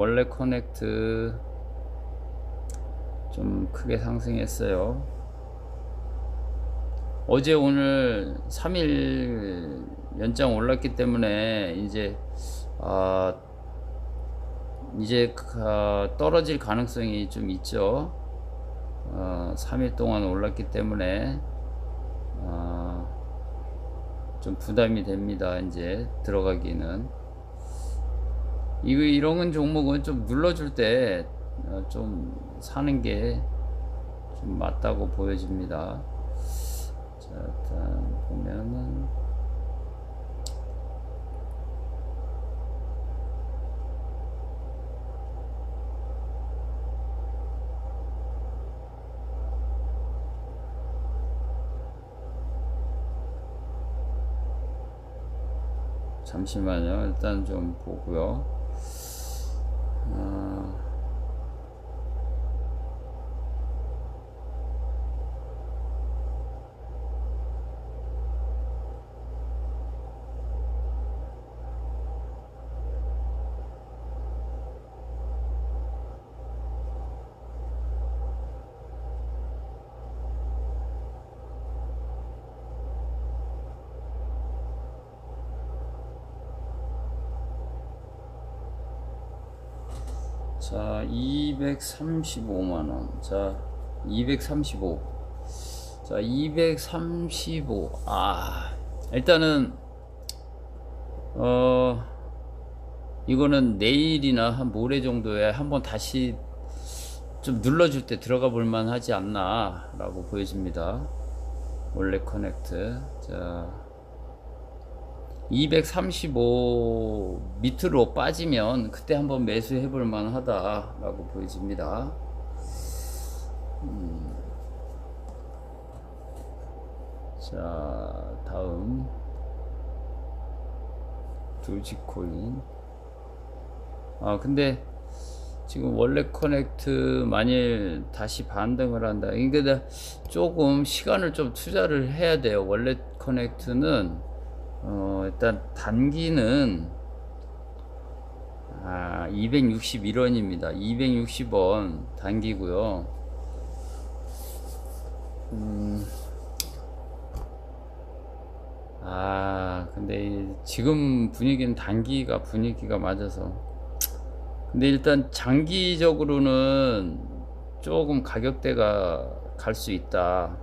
원래 커넥트 좀 크게 상승했어요. 어제 오늘 3일 연장 올랐기 때문에 이제 아 이제 가- 떨어질 가능성이 좀 있죠. 어, 3일 동안 올랐기 때문에 아, 좀 부담이 됩니다. 이제 들어가기는. 이거 이런 종목은 좀 눌러줄 때 좀 사는 게 좀 맞다고 보여집니다. 자, 일단 보면은 잠시만요. 일단 좀 보고요. 아, 자, 235만 원. 자, 235. 자, 235. 아, 일단은 어 이거는 내일이나 한 모레 정도에 한번 다시 좀 눌러줄 때 들어가 볼 만 하지 않나 라고 보여집니다. 원래 커넥트. 자, 235 밑으로 빠지면 그때 한번 매수해 볼 만하다 라고 보여집니다. 음. 자, 다음 도지코인. 아, 근데 지금 원래 커넥트 만일 다시 반등을 한다. 그러니까 조금 시간을 좀 투자를 해야 돼요. 원래 커넥트는 어, 일단 단기는 아, 261원입니다. 260원 단기고요. 음, 아, 근데 지금 분위기는 단기가 분위기가 맞아서. 근데 일단 장기적으로는 조금 가격대가 갈 수 있다.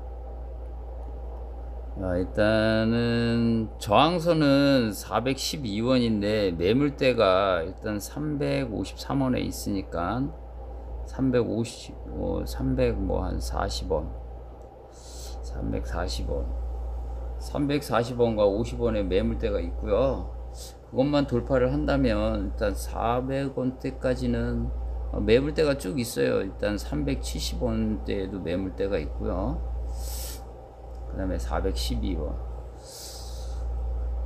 아, 일단은 저항선은 412원인데 매물대가 일단 353원에 있으니까 350, 어, 300 뭐 한 40원, 340원, 340원과 50원의 매물대가 있고요. 그것만 돌파를 한다면 일단 400원대까지는 어, 매물대가 쭉 있어요. 일단 370원대에도 매물대가 있고요. 그 다음에 412원.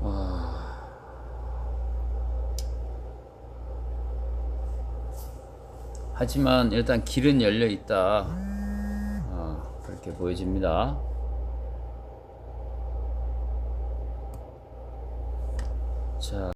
아... 하지만 일단 길은 열려 있다. 아, 그렇게 보여집니다. 자.